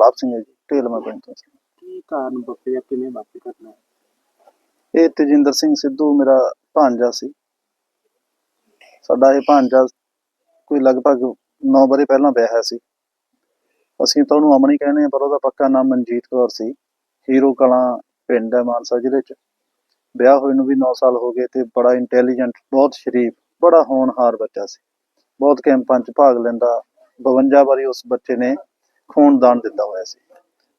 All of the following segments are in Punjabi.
ਗੁਰਲਾਬ ਸਿੰਘ ਹੈ ਜੀ ਢੇਲਮਾ ਪਿੰਡ ਤੋਂ। ਕੀ ਕਾਰਨ ਵਾਪਰਿਆ ਕਿਵੇਂ ਵਾਪਰ ਕਰਨਾ ਇਹ ਤੇਜਿੰਦਰ ਸਿੰਘ ਸਿੱਧੂ ਮੇਰਾ ਭਾਂਜਾ ਸੀ। ਸਾਡਾ ਇਹ ਭਾਂਜਾ ਕੋਈ ਲਗਭਗ 9 ਬਰੇ ਪਹਿਲਾਂ ਵਿਆਹਿਆ ਸੀ। ਅਸੀਂ ਤਾਂ ਉਹਨੂੰ ਅਮਨ ਹੀ ਕਹਿੰਦੇ ਆ ਪਰ ਉਹਦਾ ਪੱਕਾ ਨਾਮ ਮਨਜੀਤ ਕੌਰ ਸੀ। ਹੀਰੋ ਕਲਾਂ ਪਿੰਡ ਹੈ ਮਾਨਸਾ ਜ਼ਿਲ੍ਹੇ 'ਚ। ਵਿਆਹ ਹੋਏ ਨੂੰ ਵੀ 9 ਸਾਲ ਹੋ ਗਏ ਤੇ ਬੜਾ ਇੰਟੈਲੀਜੈਂਟ ਬਹੁਤ ਸ਼ਰੀਫ ਬੜਾ ਹੋਣਹਾਰ ਬੱਚਾ ਸੀ। ਬਹੁਤ ਕੈਂਪਾਂ 'ਚ ਭਾਗ ਲੈਂਦਾ 52 ਵਾਰੀ ਉਸ ਬੱਚੇ ਨੇ ਖੂਨਦਾਨ ਦਿੱਤਾ ਹੋਇਆ ਸੀ।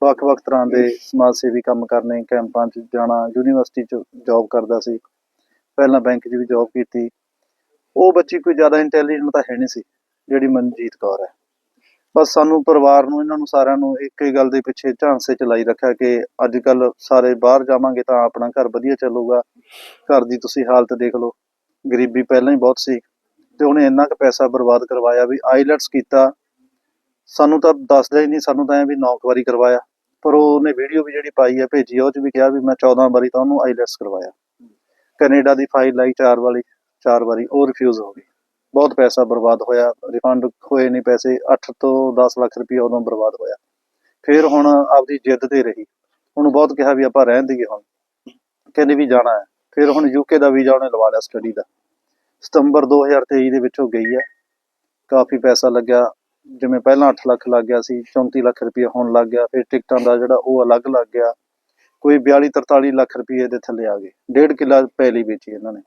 ਵੱਖ-ਵੱਖ ਤਰ੍ਹਾਂ ਦੇ ਸਮਾਜ ਸੇਵੀ ਕੰਮ ਕਰਨੇ ਕੈਂਪਾਂ 'ਚ ਜਾਣਾ ਯੂਨੀਵਰਸਿਟੀ 'ਚ ਜੌਬ ਕਰਦਾ ਸੀ। ਪਹਿਲਾਂ ਬੈਂਕ 'ਚ ਵੀ ਜੌਬ ਕੀਤੀ। ਉਹ ਬੱਚੀ ਕੋਈ ਜ਼ਿਆਦਾ ਇੰਟੈਲੀਜੈਂਟ ਤਾਂ ਹੈ ਨਹੀਂ ਸੀ ਜਿਹੜੀ ਮਨਜੀਤ ਕੌਰ ਹੈ। ਬਸ ਸਾਨੂੰ ਪਰਿਵਾਰ ਨੂੰ ਇਹਨਾਂ ਨੂੰ ਸਾਰਿਆਂ ਨੂੰ ਇੱਕ ਹੀ ਗੱਲ ਦੇ ਪਿੱਛੇ ਝਾਂਸੇ ਚ ਲਾਈ ਰੱਖਿਆ ਕਿ ਅੱਜ ਕੱਲ ਸਾਰੇ ਬਾਹਰ ਜਾਵਾਂਗੇ ਤਾਂ ਆਪਣਾ ਘਰ ਵਧੀਆ ਚੱਲੂਗਾ। ਘਰ ਦੀ ਤੁਸੀਂ ਹਾਲਤ ਦੇਖ ਲਓ। ਗਰੀਬੀ ਪਹਿਲਾਂ ਹੀ ਬਹੁਤ ਸੀ ਤੇ ਉਹਨੇ ਇੰਨਾ ਕੁ ਪੈਸਾ ਬਰਬਾਦ ਕਰਵਾਇਆ ਵੀ ਆਈਲੈਟਸ ਕੀਤਾ। ਸਾਨੂੰ ਤਾਂ ਦੱਸਦਾ ਹੀ ਨਹੀਂ, ਸਾਨੂੰ ਤਾਂ ਐ ਵੀ ਨੌਕ ਵਾਰੀ ਕਰਵਾਇਆ। ਪਰ ਉਹਨੇ ਵੀਡੀਓ ਵੀ ਜਿਹੜੀ ਪਾਈ ਹੈ, ਭੇਜੀ ਉਹ ਚ ਵੀ ਕਿਹਾ ਵੀ ਮੈਂ 14 ਵਾਰੀ ਤਾਂ ਉਹਨੂੰ ਆਈਲੈਟਸ ਕਰਵਾਇਆ। ਕੈਨੇਡਾ ਦੀ ਫਾਈਲ ਲਾਈ ਚਾਰ ਵਾਲੀ ਚਾਰ ਵਾਰੀ, ਉਹ ਰਿਫਿਊਜ਼ ਹੋ ਗਈ। ਬਹੁਤ ਪੈਸਾ ਬਰਬਾਦ ਹੋਇਆ ਰਿਫੰਡ ਹੋਏ ਨਹੀਂ ਪੈਸੇ 8 ਤੋਂ 10 ਲੱਖ ਰੁਪਏ ਉਦੋਂ ਬਰਬਾਦ ਹੋਇਆ। ਫਿਰ ਹੁਣ ਆਪਦੀ ਜਿੱਦ ਤੇ ਰਹੀ। ਉਹਨੂੰ ਬਹੁਤ ਕਿਹਾ ਵੀ ਆਪਾਂ ਰਹਿਣ ਦੀਏ ਹੁਣ। ਕਹਿੰਦੇ ਵੀ ਜਾਣਾ ਹੈ। ਫਿਰ ਹੁਣ ਯੂਕੇ ਦਾ ਵੀਜ਼ਾ ਉਹਨੇ ਲਵਾ ਲਿਆ ਸਟੱਡੀ ਦਾ। ਸਤੰਬਰ 2023 ਦੇ ਵਿੱਚ ਉਹ ਗਈ ਹੈ। ਕਾਫੀ ਪੈਸਾ ਲੱਗਿਆ। ਜਿਵੇਂ ਪਹਿਲਾਂ 8 ਲੱਖ ਲੱਗ ਗਿਆ ਸੀ 34 ਲੱਖ ਰੁਪਏ ਹੁਣ ਲੱਗ ਗਿਆ ਫਿਰ ਟਿਕਟਾਂ ਦਾ ਜਿਹੜਾ ਉਹ ਅਲੱਗ ਲੱਗ ਗਿਆ। ਕੋਈ 42 43 ਲੱਖ ਰੁਪਏ ਦੇ ਥੱਲੇ ਆ ਗਏ। ਡੇਢ ਕਿੱਲਾ ਪਹਿਲੀ ਵੇਚੀ ਇਹਨਾਂ ਨੇ।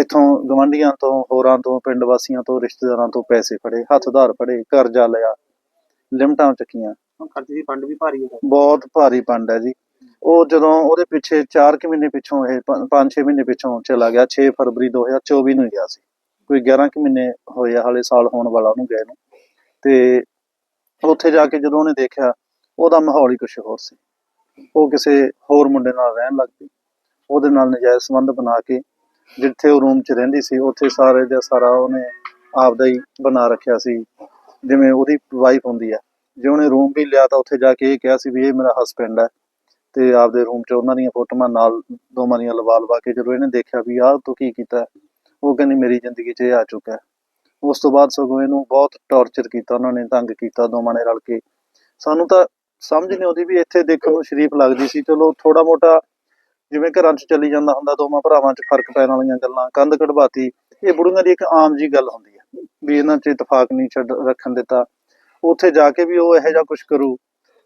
ਇਥੋਂ ਗਵੰਡੀਆਂ ਤੋਂ ਹੋਰਾਂ ਤੋਂ ਪਿੰਡ ਵਾਸੀਆਂ ਤੋਂ ਰਿਸ਼ਤੇਦਾਰਾਂ ਤੋਂ ਪੈਸੇ ਫੜੇ ਹੱਥ ਉਧਾਰ ਫੜੇ ਕਰਜ਼ਾ ਲਿਆ ਲਿਮਟਾਂ ਚੱਕੀਆਂ। ਖਰਚ ਦੀ ਫੰਡ ਵੀ ਭਾਰੀ ਹੈ। ਬਹੁਤ ਭਾਰੀ ਪੰਡ ਹੈ ਜੀ। ਉਹ ਜਦੋਂ ਉਹਦੇ ਪਿੱਛੇ 4 ਕਿ ਮਹੀਨੇ ਪਿੱਛੋਂ ਇਹ 5-6 ਮਹੀਨੇ ਪਿੱਛੋਂ ਚਲਾ ਗਿਆ 6 ਫਰਵਰੀ 2024 ਨੂੰ ਗਿਆ ਸੀ। ਕੋਈ 11 ਕਿ ਮਹੀਨੇ ਹੋਏ ਆ ਹਾਲੇ ਸਾਲ ਹੋਣ ਵਾਲਾ ਉਹਨੂੰ ਗਏ ਨੂੰ। ਤੇ ਉੱਥੇ ਜਾ ਕੇ ਜਦੋਂ ਉਹਨੇ ਦੇਖਿਆ, ਉਹਦਾ ਮਾਹੌਲ ਹੀ ਕੁਝ ਹੋਰ ਸੀ। ਉਹ ਕਿਸੇ ਹੋਰ ਮੁੰਡੇ ਨਾਲ ਰਹਿਣ ਲੱਗ ਪਈ। ਉਹਦੇ ਨਾਲ ਨਜਾਇਜ਼ ਸੰਬੰਧ ਬਣਾ ਕੇ ਜਿੱਥੇ ਉਹ ਰੂਮ 'ਚ ਰਹਿੰਦੀ ਸੀ, ਉੱਥੇ ਸਾਰੇ ਦਾ ਸਾਰਾ ਉਹਨੇ ਆਪਦਾ ਹੀ ਬਣਾ ਰੱਖਿਆ ਸੀ। ਜਿਵੇਂ ਉਹਦੀ ਵਾਈਫ ਹੁੰਦੀ ਆ। ਜੇ ਉਹਨੇ ਰੂਮ ਵੀ ਲਿਆ ਤਾਂ ਉੱਥੇ ਜਾ ਕੇ ਇਹ ਕਿਹਾ ਸੀ ਵੀ ਇਹ ਮੇਰਾ ਹਸਬੈਂਡ ਹੈ ਤੇ ਆਪਦੇ ਰੂਮ 'ਚ ਉਹਨਾਂ ਦੀਆਂ ਫੋਟੋਆਂ ਨਾਲ ਦੋਵਾਂ ਦੀਆਂ ਲਵਾ ਲਵਾ ਕੇ ਜਦੋਂ ਇਹਨੇ ਦੇਖਿਆ ਵੀ ਆਹ ਤੂੰ ਕੀ ਕੀਤਾ, ਉਹ ਕਹਿੰਦੀ ਮੇਰੀ ਜ਼ਿੰਦਗੀ 'ਚ ਇਹ ਆ ਚੁੱਕਾ ਉਸ ਤੋਂ ਬਾਅਦ ਸਗੋਂ ਇਹਨੂੰ ਬਹੁਤ ਟੌਰਚਰ ਕੀਤਾ, ਉਹਨਾਂ ਨੇ ਤੰਗ ਕੀਤਾ, ਦੋਵਾਂ ਨੇ ਰਲ ਕੇ। ਸਾਨੂੰ ਤਾਂ ਸਮਝ ਨਹੀਂ ਆਉਂਦੀ ਵੀ ਇੱਥੇ ਦੇਖਣ ਨੂੰ ਸ਼ਰੀਫ ਲੱਗਦੀ ਸੀ। ਚਲੋ ਥੋੜਾ ਮੋਟਾ ਜਿਵੇਂ ਘਰਾਂ 'ਚ ਚੱਲੀ ਜਾਂਦਾ ਹੁੰਦਾ, ਦੋਵਾਂ ਭਰਾਵਾਂ 'ਚ ਫ਼ਰਕ ਪੈਣ ਵਾਲੀਆਂ ਗੱਲਾਂ, ਕੰਧ ਕਢਵਾਤੀ, ਇਹ ਬੁੜੀਆਂ ਦੀ ਇੱਕ ਆਮ ਜੀ ਗੱਲ ਹੁੰਦੀ ਹੈ ਵੀ ਇਹਨਾਂ 'ਚ ਇਤਫਾਕ ਨਹੀਂ ਛੱਡ ਰੱਖਣ ਦਿੱਤਾ। ਉੱਥੇ ਜਾ ਕੇ ਵੀ ਉਹ ਇਹੋ ਜਿਹਾ ਕੁਝ ਕਰੂ,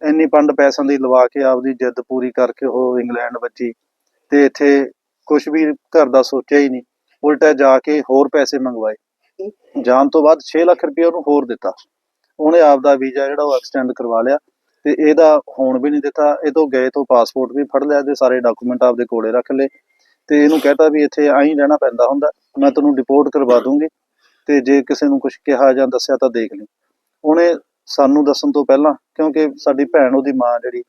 ਇੰਨੀ ਪੰਡ ਪੈਸਿਆਂ ਦੀ ਲਵਾ ਕੇ ਆਪਦੀ ਜਿੱਦ ਪੂਰੀ ਕਰਕੇ ਉਹ ਇੰਗਲੈਂਡ ਬੱਜੀ ਤੇ ਇੱਥੇ ਕੁਝ ਵੀ ਘਰ ਦਾ ਸੋਚਿਆ ਹੀ ਨਹੀਂ। ਉਲਟਾ ਜਾ ਕੇ ਹੋਰ ਪੈਸੇ ਮੰਗਵਾਏ। ਜਾਣ ਤੋਂ ਬਾਅਦ 6 ਲੱਖ ਰੁਪਏ ਉਹਨੂੰ ਹੋਰ ਦਿੱਤਾ। ਉਹਨੇ ਆਪਦਾ ਵੀਜ਼ਾ ਜਿਹੜਾ ਉਹ ਐਕਸਟੈਂਡ ਕਰਵਾ ਲਿਆ ਤੇ ਇਹਦਾ ਹੋਣ ਵੀ ਨਹੀਂ ਦਿੱਤਾ। ਇਹ ਤੋਂ ਗਏ ਤੋਂ ਪਾਸਪੋਰਟ ਵੀ ਫੜ ਲਿਆ ਤੇ ਸਾਰੇ ਡਾਕੂਮੈਂਟ ਆਪਦੇ ਕੋਲੇ ਰੱਖ ਲਏ। ਤੇ ਇਹਨੂੰ ਕਹਤਾ ਵੀ ਇੱਥੇ ਆਈ ਰਹਿਣਾ ਪੈਂਦਾ ਹੁੰਦਾ। ਮੈਂ ਤੈਨੂੰ ਡਿਪੋਰਟ ਕਰਵਾ ਦੂੰਗੀ। ਤੇ ਜੇ ਕਿਸੇ ਨੂੰ ਕੁਝ ਕਿਹਾ ਜਾਂ ਦੱਸਿਆ ਤਾਂ ਦੇਖ ਲਈ। ਉਹਨੇ ਸਾਨੂੰ ਦੱਸਣ ਤੋਂ ਪਹਿਲਾਂ ਕਿਉਂਕਿ ਸਾਡੀ ਭੈਣ ਉਹਦੀ ਮਾਂ ਜਿਹੜੀ,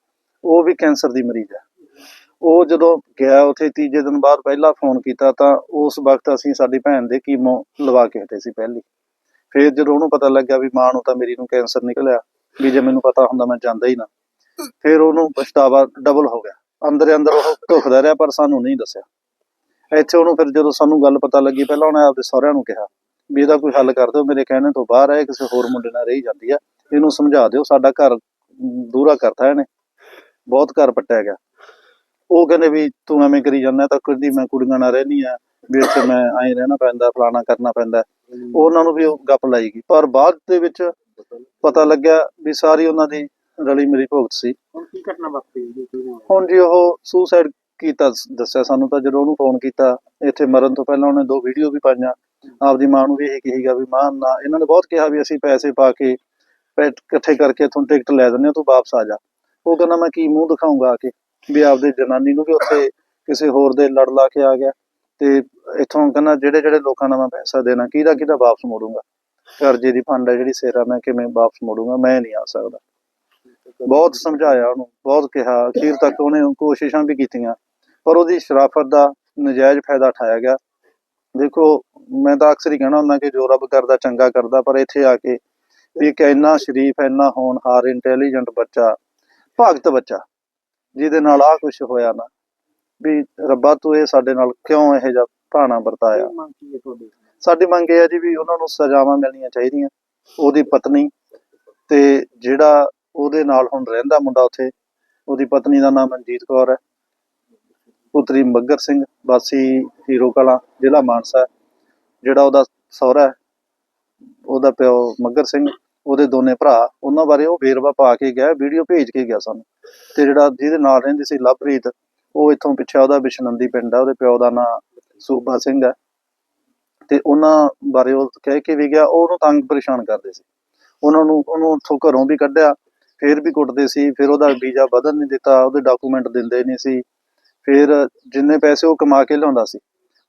ਉਹ ਵੀ ਕੈਂਸਰ ਦੀ ਮਰੀਜ਼ ਹੈ। ਉਹ ਜਦੋਂ ਗਿਆ ਉੱਥੇ ਤੀਜੇ ਦਿਨ ਬਾਅਦ ਪਹਿਲਾ ਫੋਨ ਕੀਤਾ ਤਾਂ ਉਸ ਵਕਤ ਅਸੀਂ ਸਾਡੀ ਭੈਣ ਦੇ ਕੀਮੋ ਲਵਾ ਕੇ ਹਟੇ ਸੀ ਪਹਿਲੀ। ਫਿਰ ਜਦੋਂ ਉਹਨੂੰ ਪਤਾ ਲੱਗਿਆ ਵੀ ਮਾਂ ਨੂੰ ਤਾਂ ਮੇਰੀ ਨੂੰ ਕੈਂਸਰ ਨਿਕਲਿਆ, ਵੀ ਜੇ ਮੈਨੂੰ ਪਤਾ ਹੁੰਦਾ ਮੈਂ ਜਾਂਦਾ ਹੀ ਨਾ। ਫਿਰ ਉਹਨੂੰ ਪਛਤਾਵਾ ਡਬਲ ਹੋ ਗਿਆ। ਅੰਦਰ ਅੰਦਰ ਉਹ ਢੁਕਦਾ ਰਿਹਾ ਪਰ ਸਾਨੂੰ ਨਹੀਂ ਦੱਸਿਆ। ਇੱਥੇ ਉਹਨੂੰ ਫਿਰ ਜਦੋਂ ਸਾਨੂੰ ਗੱਲ ਪਤਾ ਲੱਗੀ, ਪਹਿਲਾਂ ਉਹਨੇ ਆਪਦੇ ਸਹੁਰਿਆਂ ਨੂੰ ਕਿਹਾ ਵੀ ਇਹਦਾ ਕੋਈ ਹੱਲ ਕਰ ਦਿਓ, ਮੇਰੇ ਕਹਿਣੇ ਤੋਂ ਬਾਹਰ ਹੈ, ਕਿਸੇ ਹੋਰ ਮੁੰਡੇ ਨਾਲ ਰਹੀ ਜਾਂਦੀ ਆ ਇਹਨੂੰ ਸਮਝਾ ਦਿਓ, ਸਾਡਾ ਘਰ ਦੂਰਾ ਕਰਤਾ ਇਹਨੇ। ਬਹੁਤ ਘਰ ਪੱਟਿਆ ਗਿਆ। ਉਹ ਕਹਿੰਦੇ ਵੀ ਤੂੰ ਐਵੇਂ ਕਰੀ ਜਾਂਦਾ ਤਾਂ ਕੁੜੀ ਮੈਂ ਕੁੜੀਆਂ ਨਾਲ ਰਹਿਣੀ ਆ ਵੀ ਇੱਥੇ ਮੈਂ ਐਂ ਰਹਿਣਾ ਪੈਂਦਾ ਫਲਾਣਾ ਕਰਨਾ ਪੈਂਦਾ। ਉਹਨਾਂ ਨੂੰ ਵੀ ਉਹ ਗੱਪ ਲਾਈਗੀ ਪਰ ਬਾਅਦ ਦੇ ਵਿੱਚ ਪਤਾ ਲੱਗਿਆ ਵੀ ਸਾਰੀ ਉਹਨਾਂ ਦੀ ਰਲੀ ਮਿਲੀ ਭੁਗਤ ਸੀ। ਹੁਣ ਕੀ ਘਟਨਾ ਵਾਪਰੀ? ਹੁਣ ਜੀ ਉਹ ਸੁਸਾਈਡ ਕੀਤਾ ਦੱਸਿਆ ਸਾਨੂੰ ਤਾਂ ਜਦੋਂ ਉਹਨੂੰ ਫੋਨ ਕੀਤਾ ਇੱਥੇ ਮਰਨ ਤੋਂ ਪਹਿਲਾਂ ਉਹਨੇ ਦੋ ਵੀਡੀਓ ਵੀ ਪਾਈਆਂ। ਆਪਦੀ ਮਾਂ ਨੂੰ ਵੀ ਇਹ ਕਹੀਗਾ ਵੀ ਮਾਂ ਨਾ ਇਹਨਾਂ ਨੇ ਬਹੁਤ ਕਿਹਾ ਵੀ ਅਸੀਂ ਪੈਸੇ ਪਾ ਕੇ ਇਕੱਠੇ ਕਰਕੇ ਇੱਥੋਂ ਟਿਕਟ ਲੈ ਦਿੰਦੇ ਹਾਂ ਤੂੰ ਵਾਪਸ ਆ ਜਾ। ਉਹ ਕਹਿੰਦਾ ਮੈਂ ਕੀ ਮੂੰਹ ਦਿਖਾਉਂਗਾ ਆ ਕੇ। ਵੀ ਆਪਦੇ ਜਨਾਨੀ ਨੂੰ ਵੀ ਉੱਥੇ ਕਿਸੇ ਹੋਰ ਦੇ ਲੜ ਲਾ ਕੇ ਆ ਗਿਆ ਤੇ ਇੱਥੋਂ ਕਹਿੰਦਾ ਜਿਹੜੇ ਜਿਹੜੇ ਲੋਕਾਂ ਦਾ ਮੈਂ ਪੈਸਾ ਦੇਣਾ, ਕਿਹਦਾ ਕਿਹਦਾ ਵਾਪਸ ਮੋੜੂੰਗਾ? ਕਰਜ਼ੇ ਦੀ ਫੰਡ ਹੈ ਜਿਹੜੀ ਸੇਰਾ, ਮੈਂ ਕਿਵੇਂ ਵਾਪਸ ਮੋੜੂੰਗਾ? ਮੈਂ ਨਹੀਂ ਆ ਸਕਦਾ। ਬਹੁਤ ਸਮਝਾਇਆ ਉਹਨੂੰ, ਬਹੁਤ ਕਿਹਾ। ਅਖੀਰ ਤੱਕ ਉਹਨੇ ਕੋਸ਼ਿਸ਼ਾਂ ਵੀ ਕੀਤੀਆਂ, ਪਰ ਉਹਦੀ ਸ਼ਰਾਫਤ ਦਾ ਨਜਾਇਜ਼ ਫਾਇਦਾ ਉਠਾਇਆ ਗਿਆ। ਦੇਖੋ, ਮੈਂ ਤਾਂ ਅਕਸਰ ਹੀ ਕਹਿਣਾ ਹੁੰਦਾ ਕਿ ਜੋ ਰੱਬ ਕਰਦਾ, ਚੰਗਾ ਕਰਦਾ, ਪਰ ਇੱਥੇ ਆ ਕੇ ਵੀ ਇੱਕ ਇੰਨਾ ਸ਼ਰੀਫ, ਇੰਨਾ ਹੋਣਹਾਰ ਇੰਟੈਲੀਜੈਂਟ ਬੱਚਾ, ਭਗਤ ਬੱਚਾ ਜਿਹਦੇ ਨਾਲ ਆ ਕੁਝ ਹੋਇਆ ਨਾ ਵੀ ਰੱਬਾ ਤੂੰ ਇਹ ਸਾਡੇ ਨਾਲ ਕਿਉਂ ਇਹੋ ਜਿਹਾ ਭਾਣਾ ਵਰਤਾਇਆ ਸਾਡੀ ਮੰਗ ਇਹ ਹੈ ਜੀ ਵੀ ਉਹਨਾਂ ਨੂੰ ਸਜ਼ਾਵਾਂ ਮਿਲਣੀਆਂ ਚਾਹੀਦੀਆਂ ਉਹਦੀ ਪਤਨੀ ਤੇ ਜਿਹੜਾ ਉਹਦੇ ਨਾਲ ਹੁਣ ਰਹਿੰਦਾ ਮੁੰਡਾ ਉੱਥੇ ਉਹਦੀ ਪਤਨੀ ਦਾ ਨਾਮ ਮਨਜੀਤ ਕੌਰ ਹੈ ਪੁੱਤਰੀ ਮੱਗਰ ਸਿੰਘ ਵਾਸੀ ਹੀਰੋ ਕਲਾਂ ਜ਼ਿਲ੍ਹਾ ਮਾਨਸਾ। ਜਿਹੜਾ ਉਹਦਾ ਸਹੁਰਾ ਉਹਦਾ ਪਿਓ ਮੱਗਰ ਸਿੰਘ ਉਹਦੇ ਦੋਨੇ ਭਰਾ, ਉਹਨਾਂ ਬਾਰੇ ਉਹ ਵੇਰਵਾ ਪਾ ਕੇ ਗਿਆ ਵੀਡੀਓ ਭੇਜ ਕੇ ਗਿਆ ਸਾਨੂੰ। ਤੇ ਜਿਹੜਾ ਜਿਹਦੇ ਨਾਲ ਰਹਿੰਦੀ ਸੀ ਲਵਪ੍ਰੀਤ, ਉਹ ਇੱਥੋਂ ਪਿੱਛੇ ਉਹਦਾ ਬਿਸ਼ਨੰਦੀ ਪਿੰਡ ਆ, ਉਹਦੇ ਪਿਓ ਦਾ ਨਾਂ ਸੂਬਾ ਸਿੰਘ ਹੈ ਤੇ ਉਹਨਾਂ ਬਾਰੇ ਉਹ ਕਹਿ ਕੇ ਵੀ ਗਿਆ ਉਹ ਉਹਨੂੰ ਤੰਗ ਪਰੇਸ਼ਾਨ ਕਰਦੇ ਸੀ। ਉਹਨਾਂ ਨੂੰ, ਉਹਨੂੰ ਉੱਥੋਂ ਘਰੋਂ ਵੀ ਕੱਢਿਆ, ਫਿਰ ਵੀ ਕੁੱਟਦੇ ਸੀ, ਫਿਰ ਉਹਦਾ ਵੀਜ਼ਾ ਵਧਣ ਨਹੀਂ ਦਿੱਤਾ, ਉਹਦੇ ਡਾਕੂਮੈਂਟ ਦਿੰਦੇ ਨਹੀਂ ਸੀ। ਫਿਰ ਜਿੰਨੇ ਪੈਸੇ ਉਹ ਕਮਾ ਕੇ ਲਿਆਉਂਦਾ ਸੀ,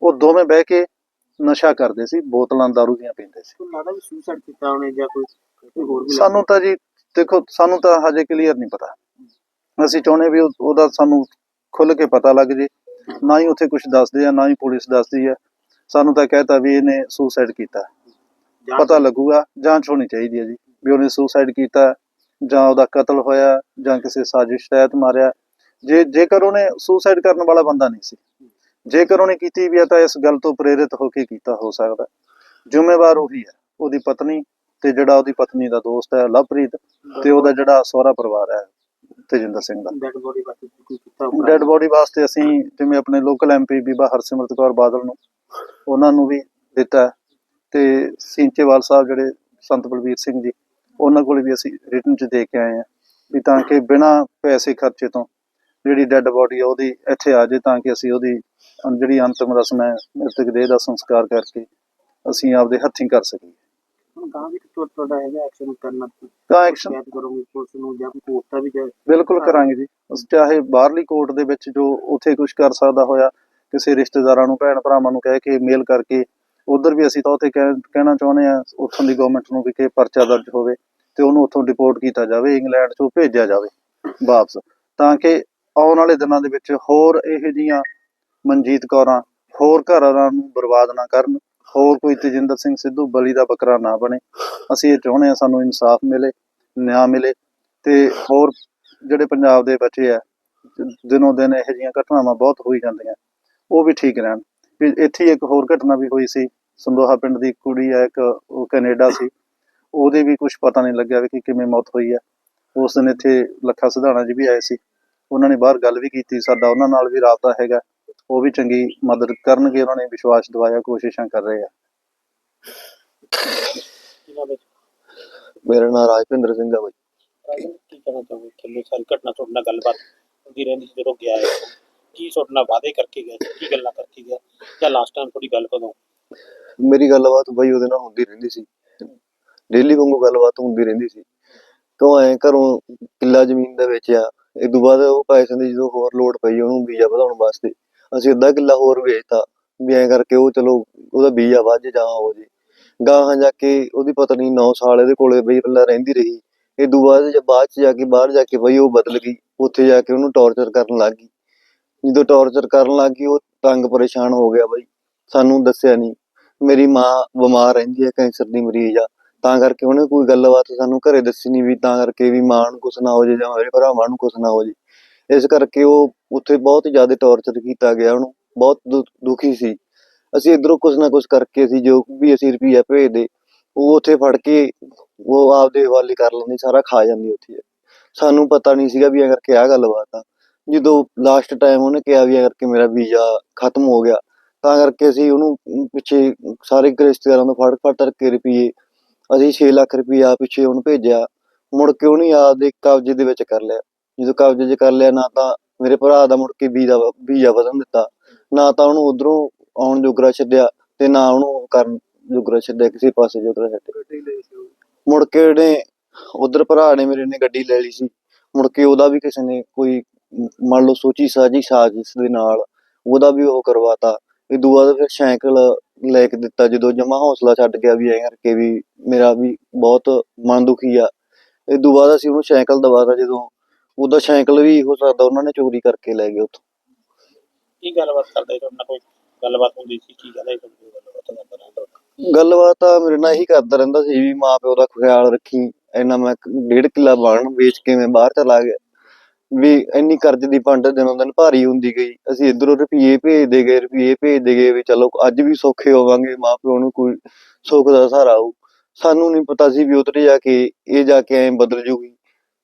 ਉਹ ਦੋਵੇਂ ਬਹਿ ਕੇ ਨਸ਼ਾ ਕਰਦੇ ਸੀ, ਬੋਤਲਾਂ ਦਾਰੂ ਦੀਆਂ ਪੀਂਦੇ ਸੀ। ਲੱਗਦਾ ਵੀ ਸੁਸਾਈਡ ਕੀਤਾ ਉਹਨੇ ਜਾਂ ਕੋਈ ਕੋਈ ਹੋਰ ਵੀ ਸਾਨੂੰ ਤਾਂ ਜੀ ਦੇਖੋ ਸਾਨੂੰ ਤਾਂ ਹਜੇ ਕਲੀਅਰ ਨਹੀਂ ਪਤਾ। ਅਸੀਂ ਚਾਹੁੰਦੇ ਵੀ ਉਹ- ਉਹਦਾ ਸਾਨੂੰ ਖੁੱਲ ਕੇ ਪਤਾ ਲੱਗ ਜੇ। ਨਾ ਹੀ ਉੱਥੇ ਕੁਝ ਦੱਸਦੇ ਆ ਨਾ ਹੀ ਪੁਲਿਸ ਦੱਸਦੀ ਹੈ ਸਾਨੂੰ ਤਾਂ ਕਹਿਤਾ ਵੀ ਇਹਨੇ ਸੁਸਾਈਡ ਕੀਤਾ। ਪਤਾ ਲੱਗੂਗਾ ਜਾਂਚ ਹੋਣੀ ਚਾਹੀਦੀ ਹੈ ਜੀ ਵੀ ਉਹਨੇ ਸੁਸਾਈਡ ਕੀਤਾ ਜਾਂ ਉਹਦਾ ਕਤਲ ਹੋਇਆ ਜਾਂ ਕਿਸੇ ਸਾਜ਼ਿਸ਼ ਤਹਿਤ ਮਾਰਿਆ। ਜੇ ਜੇਕਰ ਉਹਨੇ ਸੁਸਾਈਡ ਕਰਨ ਵਾਲਾ ਬੰਦਾ ਨਹੀਂ ਸੀ ਜੇਕਰ ਉਹਨੇ ਕੀਤੀ ਵੀ ਹੈ ਤਾਂ ਇਸ ਗੱਲ ਤੋਂ ਪ੍ਰੇਰਿਤ ਹੋ ਕੇ ਕੀਤਾ ਹੋ ਸਕਦਾ। ਜ਼ਿੰਮੇਵਾਰ ਉਹੀ ਹੈ ਉਹਦੀ ਪਤਨੀ ਤੇ ਜਿਹੜਾ ਉਹਦੀ ਪਤਨੀ ਦਾ ਦੋਸਤ ਹੈ ਲਵਪ੍ਰੀਤ ਤੇ ਉਹਦਾ ਜਿਹੜਾ ਸਹੁਰਾ ਪਰਿਵਾਰ ਹੈ ਤੇਜਿੰਦਰ ਸਿੰਘ ਦਾ ਡੈਡ ਬੋਡੀ ਬਾਰੇ ਕੋਈ ਕੀਤਾ? ਡੈੱਡ ਬੋਡੀ ਵਾਸਤੇ ਅਸੀਂ ਜਿਵੇਂ ਆਪਣੇ ਲੋਕਲ ਐਮਪੀ ਬੀਬਾ ਹਰਸਿਮਰਤ ਕੌਰ ਬਾਦਲ ਨੂੰ ਉਹਨਾਂ ਨੂੰ ਵੀ ਦਿੱਤਾ ਤੇ ਸਿੰਚੇਵਾਲ ਸਾਹਿਬ ਜਿਹੜੇ ਸੰਤ ਬਲਬੀਰ ਸਿੰਘ ਜੀ ਉਹਨਾਂ ਕੋਲ ਵੀ ਅਸੀਂ ਰਿਟਨ ਚ ਦੇ ਕੇ ਆਏ ਹਾਂ ਵੀ ਤਾਂ ਕਿ ਬਿਨਾਂ ਪੈਸੇ ਖਰਚੇ ਤੋਂ ਜਿਹੜੀ ਡੈੱਡ ਬੋਡੀ ਉਹਦੀ ਇੱਥੇ ਆ ਜੇ ਤਾਂ ਕਿ ਅਸੀਂ ਉਹਦੀ ਜਿਹੜੀ ਅੰਤਿਮ ਰਸਮ ਹੈ ਮ੍ਰਿਤਕ ਦੇਹ ਦਾ ਸੰਸਕਾਰ ਕਰਕੇ ਅਸੀਂ ਆਪਦੇ ਹੱਥੀਂ ਕਰ ਸਕੀਏ ਹੁਣ ਗਾਂ ਵੀ ਤੁਹਾ- ਤੁਹਾਡਾ ਹੈਗਾ ਐਕਸ਼ਨ ਕਰਨਾ ਤਾਂ ਐਕਸ਼ਨ ਸ਼ਿਕਾਇਤ ਕਰੋਗੇ ਪੁਲਿਸ ਨੂੰ ਜਾਂ ਕੋਈ ਕੋਰਟ ਦਾ ਵੀ ਜਾਏ ਬਿਲਕੁਲ ਕਰਾਂਗੇ ਜੀ। ਅਸੀਂ ਚਾਹੇ ਬਾਹਰਲੀ ਕੋਰਟ ਦੇ ਵਿੱਚ ਜੋ ਉੱਥੇ ਕੁਝ ਕਰ ਸਕਦਾ ਹੋਇਆ ਕਿਸੇ ਰਿਸ਼ਤੇਦਾਰਾਂ ਨੂੰ ਭੈਣ ਭਰਾਵਾਂ ਨੂੰ ਕਹਿ ਕੇ ਮੇਲ ਕਰਕੇ ਉਧਰ ਵੀ ਅਸੀਂ ਤਾਂ ਉੱਥੇ ਕਹਿ- ਕਹਿਣਾ ਚਾਹੁੰਦੇ ਆ ਉੱਥੋਂ ਦੀ ਗਵਰਨਮੈਂਟ ਨੂੰ ਵੀ ਕਿ ਪਰਚਾ ਦਰਜ ਹੋਵੇ ਤੇ ਉਹਨੂੰ ਉੱਥੋਂ ਡਿਪੋਰਟ ਕੀਤਾ ਜਾਵੇ ਇੰਗਲੈਂਡ 'ਚੋਂ ਭੇਜਿਆ ਜਾਵੇ ਵਾਪਸ। ਤਾਂ ਕਿ ਆਉਣ ਵਾਲੇ ਦਿਨਾਂ ਦੇ ਵਿੱਚ ਹੋਰ ਇਹੋ ਜਿਹੀਆਂ ਮਨਜੀਤ ਕੌਰਾਂ ਹੋਰ ਘਰਾਂ ਨੂੰ ਬਰਬਾਦ ਨਾ ਕਰਨ ਹੋਰ ਕੋਈ ਤੇਜਿੰਦਰ ਸਿੰਘ ਸਿੱਧੂ ਬਲੀ ਦਾ ਬੱਕਰਾ ਨਾ ਬਣੇ। ਅਸੀਂ ਇਹ ਚਾਹੁੰਦੇ ਆ ਸਾਨੂੰ ਇਨਸਾਫ ਮਿਲੇ, ਨਿਆਂ ਮਿਲੇ ਤੇ ਹੋਰ ਜਿਹੜੇ ਪੰਜਾਬ ਦੇ ਬੱਚੇ ਆ, ਦਿਨੋਂ ਦਿਨ ਇਹੋ ਜਿਹੀਆਂ ਘਟਨਾਵਾਂ ਬਹੁਤ ਹੋਈ ਜਾਂਦੀਆਂ। ਉਹ ਵੀ ਠੀਕ ਰਹਿਣ। ਇੱਥੇ ਹੀ ਇੱਕ ਹੋਰ ਘਟਨਾ ਵੀ ਹੋਈ ਸੀ। ਸੰਦੋਹਾ ਪਿੰਡ ਦੀ ਕੁੜੀ ਹੈ ਇੱਕ ਉਹ ਕੈਨੇਡਾ ਸੀ। ਉਹਦੇ ਵੀ ਕੁਝ ਪਤਾ ਨਹੀਂ ਲੱਗਿਆ ਵੀ ਕਿ ਕਿਵੇਂ ਮੌਤ ਹੋਈ ਹੈ ਉਸ ਦਿਨ ਇੱਥੇ ਲੱਖਾ ਸਿਧਾਣਾ ਜੀ ਵੀ ਆਏ ਸੀ। ਉਹਨਾਂ ਨੇ ਬਾਹਰ ਗੱਲ ਵੀ ਕੀਤੀ। ਸਾਡਾ ਉਹਨਾਂ ਨਾਲ ਵੀ ਰਾਬਤਾ ਹੈਗਾ। ਉਹ ਵੀ ਚੰਗੀ ਮਦਦ ਕਰਨਗੇ ਉਹਨਾਂ ਨੇ ਵਿਸ਼ਵਾਸ ਦਿਵਾਇਆ ਕੋਸ਼ਿਸ਼ਾਂ ਕਰ ਰਹੇ ਆ। ਮੇਰਾ ਨਾਮ ਰਾਜਪਿੰਦਰ ਸਿੰਘ ਆ ਬਾਈ। ਰਾਜਨ ਕੀ ਕਹਿਣਾ ਚਾਹੋਗੇ? ਕਿੰਨੇ ਸਾਰੀ ਘਟਨਾ ਤੁਹਾਡੇ ਨਾਲ ਗੱਲਬਾਤ ਹੁੰਦੀ ਰਹਿੰਦੀ ਸੀ ਜਦੋਂ ਗਿਆ ਹੈ ਕੀ ਤੁਹਾਡੇ ਨਾਲ ਵਾਅਦੇ ਕਰਕੇ ਗਿਆ ਸੀ? ਕੀ ਗੱਲਾਂ ਕਰਕੇ ਗਿਆ? ਜਾਂ ਲਾਸਟ ਟਾਈਮ ਤੁਹਾਡੀ ਗੱਲ ਕਦੋਂ? ਮੇਰੀ ਗੱਲਬਾਤ ਬਾਈ ਉਹਦੇ ਨਾਲ ਹੁੰਦੀ ਰਹਿੰਦੀ ਸੀ। ਡੇਲੀ ਵਾਂਗੂ ਗੱਲਬਾਤ ਹੁੰਦੀ ਰਹਿੰਦੀ ਸੀ। ਕਿਉਂ ਐ ਘਰੋਂ ਕਿੱਲਾ ਜ਼ਮੀਨ ਦਾ ਵੇਚਿਆ ਇਹ ਤੋਂ ਬਾਅਦ ਉਹ ਪੈਸੇ ਦੀ ਜਦੋਂ ਹੋਰ ਲੋਡ ਪਈ ਉਹਨੂੰ ਵੀਜ਼ਾ ਵਧਾਉਣ ਵਾਸਤੇ ਅਸੀਂ ਅੱਧਾ ਕਿੱਲਾ ਹੋਰ ਵੇਚਤਾ, ਵੀ ਐਂ ਕਰਕੇ ਉਹ ਚਲੋ ਉਹਦਾ ਬੀਜ ਆ ਵੱਧ ਜਾ ਹੋ ਜੇ। ਗਾਹਾਂ ਜਾ ਕੇ ਉਹਦੀ ਪਤਨੀ 9 ਸਾਲ ਇਹਦੇ ਕੋਲੇ ਬਈ ਪਹਿਲਾਂ ਰਹਿੰਦੀ ਰਹੀ। ਇਹ ਤੋਂ ਬਾਅਦ ਜੇ ਬਾਅਦ ਚ ਜਾ ਕੇ ਬਾਹਰ ਜਾ ਕੇ ਬਈ ਉਹ ਬਦਲ ਗਈ, ਉੱਥੇ ਜਾ ਕੇ ਉਹਨੂੰ ਟੌਰਚਰ ਕਰਨ ਲੱਗ ਗਈ। ਜਦੋਂ ਟੌਰਚਰ ਕਰਨ ਲੱਗ ਗਈ, ਉਹ ਤੰਗ ਪਰੇਸ਼ਾਨ ਹੋ ਗਿਆ ਬਈ, ਸਾਨੂੰ ਦੱਸਿਆ ਨਹੀਂ ਮੇਰੀ ਮਾਂ ਬਿਮਾਰ ਰਹਿੰਦੀ ਹੈ, ਕੈਂਸਰ ਦੀ ਮਰੀਜ਼ ਆ। ਤਾਂ ਕਰਕੇ ਉਹਨੇ ਕੋਈ ਗੱਲਬਾਤ ਸਾਨੂੰ ਘਰੇ ਦੱਸੀ ਨਹੀਂ ਵੀ ਤਾਂ ਕਰਕੇ ਵੀ ਮਾਂ ਨੂੰ ਕੁਛ ਨਾ ਹੋ ਜੇ ਜਾਂ ਮੇਰੇ ਭਰਾਵਾਂ ਨੂੰ ਕੁਛ ਨਾ ਹੋ ਜੇ ਇਸ ਕਰਕੇ ਉਹ ਉੱਥੇ ਬਹੁਤ ਜ਼ਿਆਦਾ ਟੌਰਚਰ ਕੀਤਾ ਗਿਆ ਉਹਨੂੰ, ਬਹੁਤ ਦੁਖੀ ਸੀ। ਅਸੀਂ ਇਧਰੋਂ ਕੁਛ ਨਾ ਕੁਛ ਕਰਕੇ ਅਸੀਂ ਜੋ ਵੀ ਅਸੀਂ ਰੁਪਈਆ ਭੇਜਦੇ, ਉਹ ਉੱਥੇ ਫੜ ਕੇ ਉਹ ਆਪਦੇ ਹਵਾਲੇ ਕਰ ਲੈਂਦੀ, ਸਾਰਾ ਖਾ ਜਾਂਦੀ ਉੱਥੇ। ਸਾਨੂੰ ਪਤਾ ਨਹੀਂ ਸੀਗਾ ਵੀ ਇਹ ਕਰਕੇ ਆ ਗੱਲਬਾਤ ਆ। ਜਦੋਂ ਲਾਸਟ ਟਾਈਮ ਉਹਨੇ ਕਿਹਾ ਵੀ ਇਹ ਕਰਕੇ ਮੇਰਾ ਵੀਜ਼ਾ ਖਤਮ ਹੋ ਗਿਆ, ਤਾਂ ਕਰਕੇ ਅਸੀਂ ਉਹਨੂੰ ਪਿੱਛੇ ਸਾਰੇ ਰਿਸ਼ਤੇਦਾਰਾਂ ਨੂੰ ਫੜ ਫੜ ਕੇ ਰੁਪਈਏ, ਅਸੀਂ 6 ਲੱਖ ਰੁਪਈਆ ਪਿੱਛੇ ਉਹਨੂੰ ਭੇਜਿਆ। ਮੁੜ ਕੇ ਉਹਨੇ ਆਪਦੇ ਕਬਜ਼ੇ ਦੇ ਵਿੱਚ ਕਰ ਲਿਆ। ਜਦੋਂ ਕਬਜ਼ੇ 'ਚ ਕਰ ਲਿਆ ਨਾ ਤਾਂ ਮੇਰੇ ਭਰਾ ਦਾ ਮੁੜ ਕੇ ਵੀਜ਼ਾ ਵੀਜ਼ਾ ਵਧਣ ਦਿੱਤਾ। ਨਾ ਤਾਂ ਉਹਨੂੰ ਉਧਰੋਂ ਆਉਣ ਜੋਗਰਾ ਛੱਡਿਆ ਤੇ ਨਾ ਉਹਨੂੰ ਕਰਨ ਜੋਗਰਾ ਛੱਡਿਆ ਕਿਸੇ ਪਾਸੇ ਜੋਗਰਾ ਛੱਡਿਆ। ਮੁੜ ਕੇ ਉਹਨੇ ਉਧਰ ਭਰਾ ਨੇ ਮੇਰੇ ਨੇ ਗੱਡੀ ਲੈ ਲਈ ਸੀ। ਮੁੜ ਕੇ ਉਹਦਾ ਵੀ ਕਿਸੇ ਨੇ ਕੋਈ ਮੰਨ ਲਓ ਸੋਚੀ ਸਾਜੀ ਸਾਜ਼ਿਸ਼ ਦੇ ਨਾਲ ਉਹਦਾ ਵੀ ਉਹ ਕਰਵਾਤਾ। ਇਹ ਬਾਅਦ ਫਿਰ ਸਾਈਕਲ ਲੈ ਕੇ ਦਿੱਤਾ ਜਦੋਂ ਜਮਾ ਹੌਸਲਾ ਛੱਡ ਗਿਆ ਵੀ ਐ ਕਰਕੇ ਵੀ ਮੇਰਾ ਵੀ ਬਹੁਤ ਮਨ ਦੁਖੀ ਆ। ਇਹ ਬਾਅਦ ਅਸੀਂ ਉਹਨੂੰ ਸਾਈਕਲ ਦਵਾਤਾ ਜਦੋਂ ਉਹਦਾ ਸਾਈਕਲ ਵੀ ਹੋ ਸਕਦਾ ਉਹਨਾਂ ਨੇ ਚੋਰੀ ਕਰਕੇ ਲੈ ਗਏ ਉੱਥੋਂ। ਕੀ ਗੱਲਬਾਤ ਕਰਦੇ ਤੁਹਾਡੇ ਨਾਲ ਕੋਈ ਗੱਲਬਾਤ ਹੁੰਦੀ ਸੀ ਕੀ ਗੱਲ ਹੈ ਤੁਹਾਡੀ ਗੱਲਬਾਤ ਕਰਦਾ ਰਹਿੰਦਾ ਗੱਲਬਾਤ ਤਾਂ ਮੇਰੇ ਨਾਲ ਇਹੀ ਕਰਦਾ ਰਹਿੰਦਾ ਸੀ ਵੀ ਮਾਂ ਪਿਓ ਦਾ ਖਿਆਲ ਰੱਖੀ ਇੰਨਾ ਮੈਂ ਡੇਢ ਕਿੱਲਾ ਬਾਣ ਵੇਚ ਕੇ ਮੈਂ ਬਾਹਰ ਚਲਾ ਗਿਆ। ਵੀ ਇੰਨੀ ਕਰਜ਼ ਦੀ ਪੰਡ ਦਿਨੋਂ ਦਿਨ ਭਾਰੀ ਹੁੰਦੀ ਗਈ। ਅਸੀਂ ਇਧਰੋਂ ਰੁਪਈਏ ਭੇਜਦੇ ਗਏ ਰੁਪਈਏ ਭੇਜਦੇ ਗਏ ਵੀ ਚਲੋ ਅੱਜ ਵੀ ਸੌਖੇ ਹੋਵਾਂਗੇ ਮਾਂ ਪਿਓ ਨੂੰ ਕੋਈ ਸੁੱਖ ਦਾ ਸਹਾਰਾ ਹੋਊ। ਸਾਨੂੰ ਨਹੀਂ ਪਤਾ ਸੀ ਵੀ ਉਧਰ ਜਾ ਕੇ ਇਹ ਜਾ ਕੇ ਐਂ ਬਦਲ ਜੂਗੀ।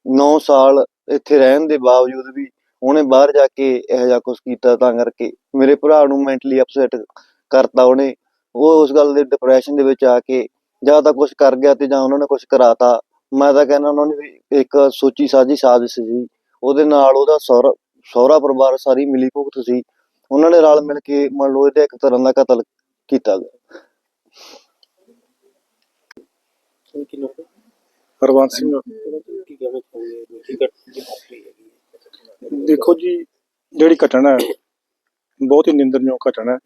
9 ਸਾਲ ਇੱਥੇ ਰਹਿਣ ਦੇ ਬਾਵਜੂਦ ਵੀ ਉਹਨੇ ਬਾਹਰ ਜਾ ਕੇ ਇਹੋ ਜਿਹਾ ਕੁਝ ਕੀਤਾ ਤਾਂ ਕਰਕੇ ਮੇਰੇ ਭਰਾ ਨੂੰ ਮੈਂਟਲੀ ਅਪਸੈਟ ਕਰਤਾ ਉਹਨੇ। ਉਹ ਉਸ ਗੱਲ ਦੇ ਡਿਪਰੈਸ਼ਨ ਦੇ ਵਿੱਚ ਆ ਕੇ ਜਾਂ ਤਾਂ ਕੁਝ ਕਰ ਗਿਆ ਤੇ ਜਾਂ ਉਹਨਾਂ ਨੇ ਕੁਝ ਕਰਾਤਾ। ਮੈਂ ਤਾਂ ਕਹਿੰਦਾ ਉਹਨਾਂ ਨੇ ਵੀ ਇੱਕ ਸੋਚੀ ਸਾਜੀ ਸਾਜ਼ਿਸ਼ ਸੀ। ਉਹਦੇ ਨਾਲ ਉਹਦਾ ਸਹੁਰਾ ਸਹੁਰਾ ਪਰਿਵਾਰ ਸਾਰੀ ਮਿਲੀ ਭੁਗਤ ਸੀ। ਉਹਨਾਂ ਨੇ ਰਲ ਮਿਲ ਕੇ ਮੰਨ ਲਓ ਇਹਦਾ ਇੱਕ ਤਰ੍ਹਾਂ ਦਾ ਕਤਲ ਕੀਤਾ। ਗਿਆ ਕੀ ਕੀ ਹਰਵੰਤ ਸਿੰਘ? ਦੇਖੋ ਜੀ ਜਿਹੜੀ ਘਟਨਾ ਹੈ ਬਹੁਤ ਹੀ ਨਿੰਦਣਯੋਗ ਘਟਨਾ ਹੈ।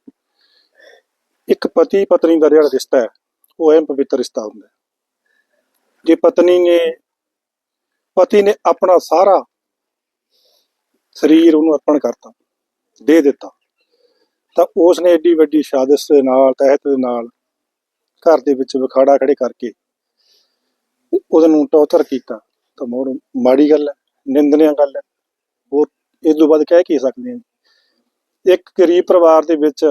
ਇੱਕ ਪਤੀ ਪਤਨੀ ਦਾ ਜਿਹੜਾ ਰਿਸ਼ਤਾ ਹੈ ਉਹ ਐਨ ਪਵਿੱਤਰ ਰਿਸ਼ਤਾ ਹੁੰਦਾ ਹੈ। ਜੇ ਪਤਨੀ ਨੇ ਪਤੀ ਨੇ ਆਪਣਾ ਸਾਰਾ ਸਰੀਰ ਉਹਨੂੰ ਅਰਪਣ ਕਰਤਾ ਦੇ ਦਿੱਤਾ ਤਾਂ ਉਸ ਨੇ ਏਡੀ ਵੱਡੀ ਸਾਜ਼ਿਸ਼ ਦੇ ਨਾਲ ਤਹਿਤ ਦੇ ਨਾਲ ਘਰ ਦੇ ਵਿੱਚ ਵਿਖਾੜਾ ਖੜੇ ਕਰਕੇ ਉਹਦੇ ਨੂੰ ਟੌਰਚਰ ਕੀਤਾ। ਤਾਂ ਮੋੜ ਮਾੜੀ ਗੱਲ ਹੈ ਨਿੰਦਣੀय ਗੱਲ ਹੈ। ਉਹ ਇਸ ਤੋਂ ਬਾਅਦ ਕਹਿ ਕੀ ਸਕਦੇ ਹਾਂ ਇੱਕ ਗਰੀਬ ਪਰਿਵਾਰ ਦੇ ਵਿੱਚ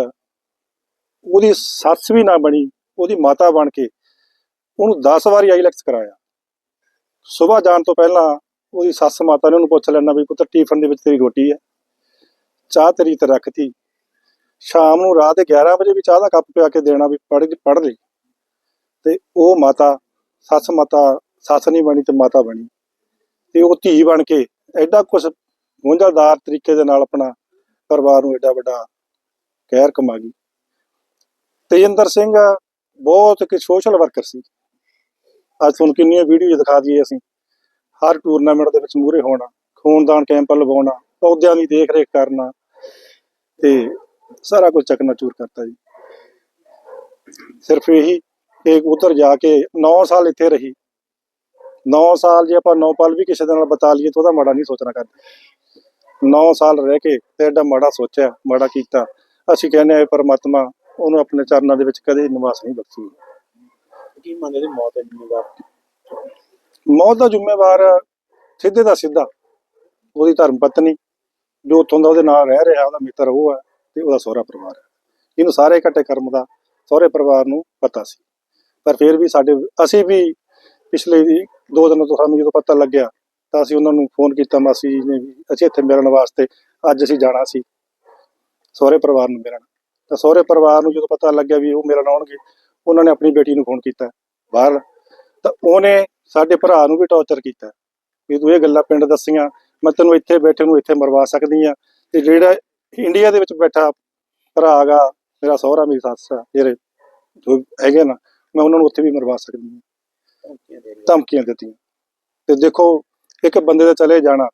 ਉਹਦੀ ਸੱਸ ਵੀ ਨਾ ਬਣੀ, ਉਹਦੀ ਮਾਤਾ ਬਣ ਕੇ ਉਹਨੂੰ 10 ਵਾਰੀ ਆਈਲੈਟਸ ਕਰਾਇਆ। ਸਵੇਰ ਜਾਣ ਤੋਂ ਪਹਿਲਾਂ ਉਹਦੀ ਸੱਸ ਮਾਤਾ ਨੇ ਉਹਨੂੰ ਪੁੱਛ ਲੈਣਾ ਵੀ ਪੁੱਤਰ ਟਿਫਨ ਦੇ ਵਿੱਚ ਤੇਰੀ ਰੋਟੀ ਹੈ। ਚਾਹ ਤੇਰੀ ਤੇ ਰੱਖਤੀ। ਸ਼ਾਮ ਨੂੰ ਰਾਤ ਦੇ 11 ਵਜੇ ਵੀ ਚਾਹ ਦਾ ਕੱਪ ਪਿਆ ਕੇ ਦੇਣਾ ਵੀ ਪੜ੍ਹ ਪੜ ਲਈ। ਤੇ ਉਹ ਮਾਤਾ ਸੱਸ ਮਾਤਾ, ਸੱਸ ਨਹੀਂ ਬਣੀ ਤੇ ਮਾਤਾ ਬਣੀ। ਤੇ ਉਹ ਧੀ ਬਣ ਕੇ ਐਡਾ ਕੁਛ ਗੁੰਝਲਦਾਰ ਤਰੀਕੇ ਦੇ ਨਾਲ ਆਪਣਾ ਪਰਿਵਾਰ ਨੂੰ ਐਡਾ ਵੱਡਾ ਕਹਿਰ ਕਮਾ ਗਈ। ਤੇਜਿੰਦਰ ਸਿੰਘ ਬਹੁਤ ਇੱਕ ਸੋਸ਼ਲ ਵਰਕਰ ਸੀ। ਅੱਜ ਤੁਹਾਨੂੰ ਕਿੰਨੀਆਂ ਵੀਡੀਓ ਦਿਖਾ ਦਈਏ ਅਸੀਂ। ਹਰ ਟੂਰਨਾਮੈਂਟ ਦੇ ਵਿੱਚ ਮੂਹਰੇ ਹੋਣਾ, ਖੂਨਦਾਨ ਕੈਂਪ ਲਵਾਉਣਾ ਪੌਦਿਆਂ ਦੀ ਦੇਖ ਰੇਖ ਕਰਨਾ ਤੇ ਸਾਰਾ ਕੁਝ ਚਕਨਾਚੂਰ ਕਰਤਾ ਜੀ। ਸਿਰਫ ਇਹੀ ਕਿ ਉਧਰ ਜਾ ਕੇ 9 ਸਾਲ ਇੱਥੇ ਰਹੀ। 9 ਸਾਲ ਜੇ ਆਪਾਂ 9 ਪਲ ਵੀ ਕਿਸੇ ਦੇ ਨਾਲ ਬਤਾ ਲਈਏ ਤਾਂ ਉਹਦਾ ਮਾੜਾ ਨਹੀਂ ਸੋਚਣਾ ਕਰਦੇ। 9 ਸਾਲ ਰਹਿ ਕੇ ਤੇ ਐਡਾ ਮਾੜਾ ਸੋਚਿਆ ਮਾੜਾ ਕੀਤਾ। ਅਸੀਂ ਕਹਿੰਦੇ ਆ ਪਰਮਾਤਮਾ ਉਹਨੂੰ ਆਪਣੇ ਚਰਨਾਂ ਦੇ ਵਿੱਚ ਕਦੇ ਨਿਵਾਸ ਨਹੀਂ ਬਖਸ਼ੂ ਕੀ ਮੰਨਦੇ ਨੇ ਮੌਤ ਹੈ ਜ਼ਿੰਮੇਵਾਰ? ਮੌਤ ਦਾ ਜ਼ਿੰਮੇਵਾਰ ਸਿੱਧੇ ਦਾ ਸਿੱਧਾ। ਉਹਦੀ ਧਰਮ ਪਤਨੀ ਜੋ ਉੱਥੋਂ ਦਾ ਉਹਦੇ ਨਾਲ ਰਹਿ ਰਿਹਾ ਉਹਦਾ ਮਿੱਤਰ ਉਹ ਹੈ ਤੇ ਉਹਦਾ ਸਹੁਰਾ ਪਰਿਵਾਰ ਹੈ। ਇਹਨੂੰ ਸਾਰੇ ਇਕੱਠੇ ਕਰਮ ਦਾ ਸਹੁਰੇ ਪਰਿਵਾਰ ਨੂੰ ਪਤਾ ਸੀ। ਪਰ ਫਿਰ ਵੀ ਸਾਡੇ ਅਸੀਂ ਵੀ ਪਿਛਲੇ ਦੋ ਦਿਨਾਂ ਤੋਂ ਸਾਨੂੰ ਜਦੋਂ ਪਤਾ ਲੱਗਿਆ ਤਾਂ ਅਸੀਂ ਉਹਨਾਂ ਨੂੰ ਫੋਨ ਕੀਤਾ, ਮਾਸੀ ਜੀ ਨੇ ਵੀ ਅਸੀਂ ਇੱਥੇ ਮਿਲਣ ਵਾਸਤੇ ਅੱਜ ਅਸੀਂ ਜਾਣਾ ਸੀ, ਸਹੁਰੇ ਪਰਿਵਾਰ ਨੂੰ ਮਿਲਣ। ਤਾਂ ਸਹੁਰੇ ਪਰਿਵਾਰ ਨੂੰ ਜਦੋਂ ਪਤਾ ਲੱਗਿਆ ਵੀ ਉਹ ਮਿਲਣ ਆਉਣਗੇ, ਉਹਨਾਂ ਨੇ ਆਪਣੀ ਬੇਟੀ ਨੂੰ ਫੋਨ ਕੀਤਾ, ਬਾਹਰ। ਤਾਂ ਉਹਨੇ ਸਾਡੇ ਭਰਾ ਨੂੰ ਵੀ ਟੌਰਚਰ ਕੀਤਾ ਵੀ ਤੂੰ ਇਹ ਗੱਲਾਂ ਪਿੰਡ ਦੱਸੀਆਂ, ਮੈਂ ਤੈਨੂੰ ਇੱਥੇ ਬੈਠੇ ਨੂੰ ਇੱਥੇ ਮਰਵਾ ਸਕਦੀ ਆ ਤੇ ਜਿਹੜਾ ਇੰਡੀਆ ਦੇ ਵਿੱਚ ਬੈਠਾ ਭਰਾ ਹੈਗਾ, ਮੇਰਾ ਸਹੁਰਾ, ਮੇਰੀ ਸੱਸ ਆ, ਜਿਹੜੇ ਜੋ ਹੈਗੇ ਨਾ ਮੈਂ ਉਹਨਾਂ ਨੂੰ ਉੱਥੇ ਵੀ ਮਰਵਾ ਸਕਦੀ ਹਾਂ। ਧਮਕੀਆਂ ਹੋ। ਦਿੱਤੀਆਂ। ਤੇ ਦੇਖੋ ਇੱਕ ਬੰਦੇ ਦਾ ਚਲੇ ਜਾਣਾ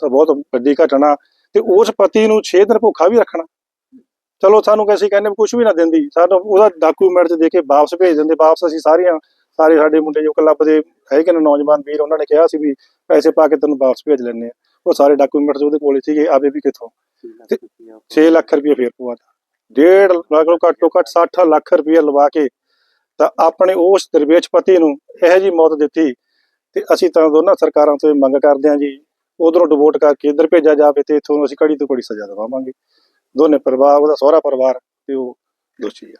ਤਾਂ ਬਹੁਤ ਵੱਡੀ ਘਟਨਾ ਤੇ ਉਸ ਪਤੀ ਨੂੰ 6 ਦਿਨ ਭੁੱਖਾ ਵੀ ਰੱਖਣਾ। ਚਲੋ ਸਾਨੂੰ ਅਸੀਂ ਕਹਿੰਦੇ ਕੁਝ ਵੀ ਨਾ ਦਿੰਦੀ। ਸਾਨੂੰ ਉਹਦਾ ਡਾਕੂਮੈਂਟ ਦੇ ਕੇ ਵਾਪਸ ਭੇਜ ਦਿੰਦੇ। ਵਾਪਸ ਅਸੀਂ ਸਾਰੀਆਂ ਸਾਰੇ ਸਾਡੇ ਮੁੰਡੇ ਜੋ ਕਲੱਬ ਦੇ ਹੈਗੇ ਨੇ ਨੌਜਵਾਨ ਵੀਰ ਉਹਨਾਂ ਨੇ ਕਿਹਾ ਸੀ ਵੀ ਪੈਸੇ ਪਾ ਕੇ ਤੈਨੂੰ ਵਾਪਸ ਭੇਜ ਲੈਣੇ ਆ ਉਹ ਸਾਰੇ ਡਾਕੂਮੈਂਟਸ ਉਹਦੇ ਕੋਲੇ ਸੀਗੇ। ਆਵੇ ਵੀ ਕਿੱਥੋਂ? 6 ਲੱਖ ਰੁਪਏ ਫੇਰ ਪਵਾਤਾ ਡੇਢ ਲੱਖ ਘੱਟੋ ਘੱਟ 60 ਲੱਖ ਰੁਪਏ ਲਵਾ ਕੇ ਤਾਂ ਆਪਣੇ ਉਸ ਦਰਵੇਸ਼ ਪਤੀ ਨੂੰ ਇਹੋ ਜੀ ਮੌਤ ਦਿੱਤੀ ਤੇ ਅਸੀਂ ਤਾਂ ਦੋਨਾਂ ਸਰਕਾਰਾਂ ਤੋਂ ਇਹ ਮੰਗ ਕਰਦੇ ਹਾਂ ਜੀ, ਉਧਰੋਂ ਡਿਵੋਟ ਕਰਕੇ ਇੱਧਰ ਭੇਜਿਆ ਜਾਵੇ ਤੇ ਇਥੋਂ ਅਸੀਂ ਕੜੀ ਤੋਂ ਕੜੀ ਸਜ਼ਾ ਦਿਵਾਵਾਂਗੇ। ਦੋਨੇ ਪਰਿਵਾਰ, ਉਹਦਾ ਸਹੁਰਾ ਪਰਿਵਾਰ ਤੇ ਉਹ ਦੋਸ਼ੀ ਆ।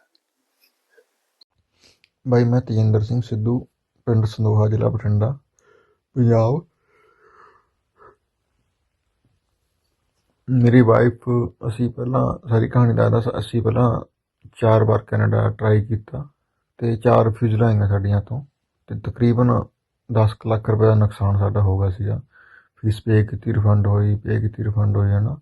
ਬਾਈ, ਮੈਂ ਤੇਜਿੰਦਰ ਸਿੰਘ ਸਿੱਧੂ, ਪਿੰਡ ਸੰਦੋਹਾ, ਜ਼ਿਲ੍ਹਾ ਬਠਿੰਡਾ, ਪੰਜਾਬ। ਮੇਰੀ ਵਾਈਫ ਅਸੀਂ ਪਹਿਲਾਂ ਸਾਰੀ ਕਹਾਣੀ ਦੱਸਦਾ ਸ- ਅਸੀਂ ਪਹਿਲਾਂ ਚਾਰ ਵਾਰ ਕੈਨੇਡਾ ਟਰਾਈ ਕੀਤਾ। ਤੇ ਚਾਰ ਰਿਫਿਊਜ਼ਲ ਆਈਆਂ ਸਾਡੀਆਂ ਤੋਂ ਤੇ ਤਕਰੀਬਨ 10 ਕੁ ਲੱਖ ਰੁਪਏ ਦਾ ਨੁਕਸਾਨ ਸਾਡਾ ਹੋ ਗਿਆ ਸੀਗਾ। ਫੀਸ ਪੇ ਕੀਤੀ ਰਿਫੰਡ ਹੋਈ ਪੇ ਕੀਤੀ ਰਿਫੰਡ ਹੋਈ ਹੈ ਨਾ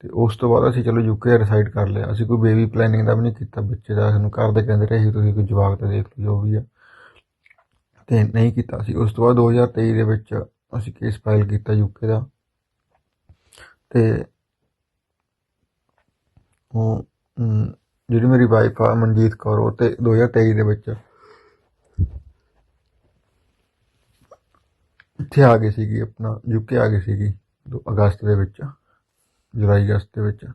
ਤੇ ਉਸ ਤੋਂ ਬਾਅਦ ਅਸੀਂ ਚਲੋ ਯੂਕੇ ਡਿਸਾਈਡ ਕਰ ਲਿਆ। ਅਸੀਂ ਕੋਈ ਬੇਬੀ ਪਲੈਨਿੰਗ ਦਾ ਵੀ ਨਹੀਂ ਕੀਤਾ, ਬੱਚੇ ਦਾ। ਸਾਨੂੰ ਘਰ ਦੇ ਕਹਿੰਦੇ ਰਹੇ ਸੀ, ਤੁਸੀਂ ਕੋਈ ਜਵਾਕ ਤਾਂ ਦੇਖ ਲਓ ਜੋ ਵੀ ਆ। ਤੇ ਨਹੀਂ ਕੀਤਾ ਸੀ ਉਸ ਤੋਂ ਬਾਅਦ 2023 ਦੇ ਵਿੱਚ ਅਸੀਂ ਕੇਸ ਫਾਈਲ ਕੀਤਾ ਯੂਕੇ ਦਾ। ਤੇ ਉਹ ਜਿਹੜੀ ਮੇਰੀ ਵਾਈਫ ਆ, ਮਨਜੀਤ ਕੌਰ, ਉਹ ਤੇ 2023 ਦੇ ਵਿੱਚ ਇੱਥੇ ਆ ਗਈ ਸੀਗੀ, ਆਪਣਾ ਯੂਕੇ ਆ ਗਈ ਸੀਗੀ, ਦੋ ਅਗਸਤ ਦੇ ਵਿੱਚ, ਜੁਲਾਈ ਅਗਸਤ ਦੇ ਵਿੱਚ।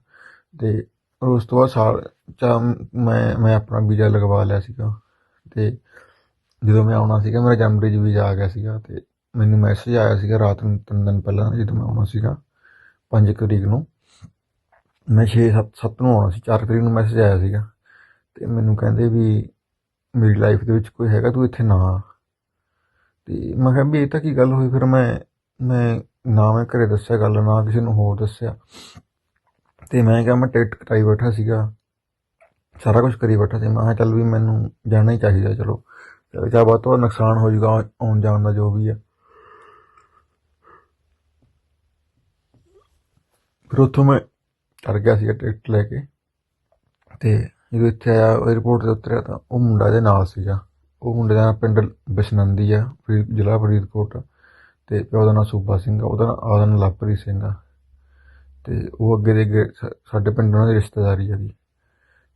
ਤੇ ਉਸ ਤੋਂ ਬਾਅਦ ਸਾਲ ਚਾ ਮੈਂ ਮੈਂ ਆਪਣਾ ਵੀਜ਼ਾ ਲਗਵਾ ਲਿਆ ਸੀਗਾ। ਤੇ ਜਦੋਂ ਮੈਂ ਆਉਣਾ ਸੀਗਾ, ਮੇਰਾ ਜਨਵਰੀ 'ਚ ਵੀਜ਼ਾ ਆ ਗਿਆ ਸੀਗਾ ਤੇ ਮੈਨੂੰ ਮੈਸੇਜ ਆਇਆ ਸੀਗਾ ਰਾਤ ਨੂੰ ਤਿੰਨ ਦਿਨ ਪਹਿਲਾਂ ਜਦੋਂ ਮੈਂ ਆਉਣਾ ਸੀਗਾ 5 ਤਰੀਕ ਨੂੰ। ਮੈਂ 6 7 7 ਨੂੰ ਆਉਣਾ ਸੀ 4 ਤਰੀਕ ਨੂੰ ਮੈਸੇਜ ਆਇਆ ਸੀਗਾ। ਤੇ ਮੈਨੂੰ ਕਹਿੰਦੇ ਵੀ ਮੇਰੀ ਲਾਈਫ ਦੇ ਵਿੱਚ ਕੋਈ ਹੈਗਾ, ਤੂੰ ਇੱਥੇ ਨਾ ਆ। ਤੇ ਮੈਂ ਕਿਹਾ ਵੀ ਇਹ ਤਾਂ ਕੀ ਗੱਲ ਹੋਈ? ਫਿਰ ਮੈਂ ਮੈਂ ਨਾ ਮੈਂ ਘਰੇ ਦੱਸਿਆ ਗੱਲ, ਨਾ ਕਿਸੇ ਨੂੰ ਹੋਰ ਦੱਸਿਆ। ਤੇ ਮੈਂ ਕਿਹਾ ਮੈਂ ਟਿਕਟ ਕਟਾਈ ਬੈਠਾ ਸੀਗਾ, ਸਾਰਾ ਕੁਝ ਕਰੀ ਬੈਠਾ ਸੀ। ਮੈਂ ਕਿਹਾ ਚੱਲ ਵੀ ਮੈਨੂੰ ਜਾਣਾ ਹੀ ਚਾਹੀਦਾ, ਚਲੋ। ਚਾਹ ਚਾ ਬਾਤ ਤੋਂ ਨੁਕਸਾਨ ਹੋ ਜਾਊਗਾ, ਆਉਣ ਜਾਣ ਦਾ ਜੋ ਵੀ ਹੈ ਫਿਰ ਉੱਥੋਂ ਮੈਂ ਤਰ ਗਿਆ ਸੀਗਾ ਟਿਕਟ ਲੈ ਕੇ। ਤੇ ਜਦੋਂ ਇੱਥੇ ਆਇਆ ਏਅਰਪੋਰਟ ਤੇ ਉਤਰਿਆ ਤਾਂ ਉਹ ਮੁੰਡਾ ਦੇ ਨਾਲ ਸੀਗਾ। ਉਹ ਮੁੰਡੇ ਦਾ ਪਿੰਡ ਬਸਨੰਦੀ ਆ ਜ਼ਿਲ੍ਹਾ ਫਰੀਦਕੋਟ। ਤੇ ਪਿਓ ਦਾ ਨਾਮ ਸੂਬਾ ਸਿੰਘ ਆ, ਉਹਦਾ ਨਾਮ ਆਦਾ ਨਾਮ ਲਾਪਰੀ ਸਿੰਘ ਆ। ਤੇ ਉਹ ਅੱਗੇ ਦੇ ਸਾਡੇ ਪਿੰਡ ਉਹਨਾਂ ਦੀ ਰਿਸ਼ਤੇਦਾਰੀ ਆ ਜੀ।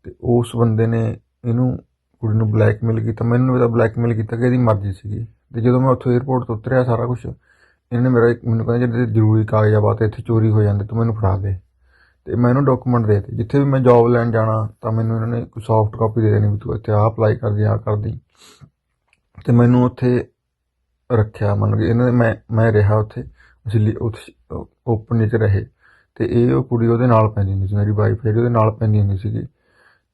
ਤੇ ਉਸ ਬੰਦੇ ਨੇ ਇਹਨੂੰ ਕੁੜੀ ਨੂੰ ਬਲੈਕਮੇਲ ਕੀਤਾ। ਮੈਨੂੰ ਇਹਦਾ ਬਲੈਕਮੇਲ ਕੀਤਾ ਕਿ ਇਹਦੀ ਮਰਜ਼ੀ ਸੀਗੀ। ਤੇ ਜਦੋਂ ਮੈਂ ਉੱਥੇ ਏਅਰਪੋਰਟ ਤੋਂ ਉਤਰਿਆ ਸਾਰਾ ਕੁਝ ਇਹਨੇ ਮੇਰਾ ਮੈਨੂੰ ਕਹਿੰਦਾ ਜਿਹੜੇ ਜ਼ਰੂਰੀ ਕਾਗਜ਼ਾਤ ਇੱਥੇ ਚੋਰੀ ਹੋ ਜਾਂਦੇ, ਤੂੰ ਮੈਨੂੰ ਫੜਾ ਦੇ। ਤੇ ਮੈਂ ਇਹਨੂੰ ਡਾਕੂਮੈਂਟ ਦੇ ਦਿੱਤੇ। ਜਿੱਥੇ ਵੀ ਮੈਂ ਜੌਬ ਲੈਣ ਜਾਣਾ, ਤਾਂ ਮੈਨੂੰ ਇਹਨਾਂ ਨੇ ਕੋਈ ਸੌਫਟ ਕਾਪੀ ਦੇ ਦੇਣੀ ਵੀ ਤੂੰ ਇੱਥੇ ਆਹ ਅਪਲਾਈ ਕਰ ਦੇ, ਆਹ ਕਰ ਦੀ। ਤੇ ਮੈਨੂੰ ਉੱਥੇ ਰੱਖਿਆ ਮੰਨ ਕੇ ਇਹਨਾਂ ਨੇ ਮੈਂ ਮੈਂ ਰਿਹਾ ਉੱਥੇ, ਅਸੀਂ ਉੱਥੇ ਓਪਨ ਵਿੱਚ ਰਹੇ। ਤੇ ਇਹ ਉਹ ਕੁੜੀ ਉਹਦੇ ਨਾਲ ਪੈਂਦੀ ਹੁੰਦੀ ਸੀ, ਮੇਰੀ ਵਾਈਫ ਜਿਹੜੀ ਉਹਦੇ ਨਾਲ ਪੈਂਦੀ ਹੁੰਦੀ ਸੀਗੀ।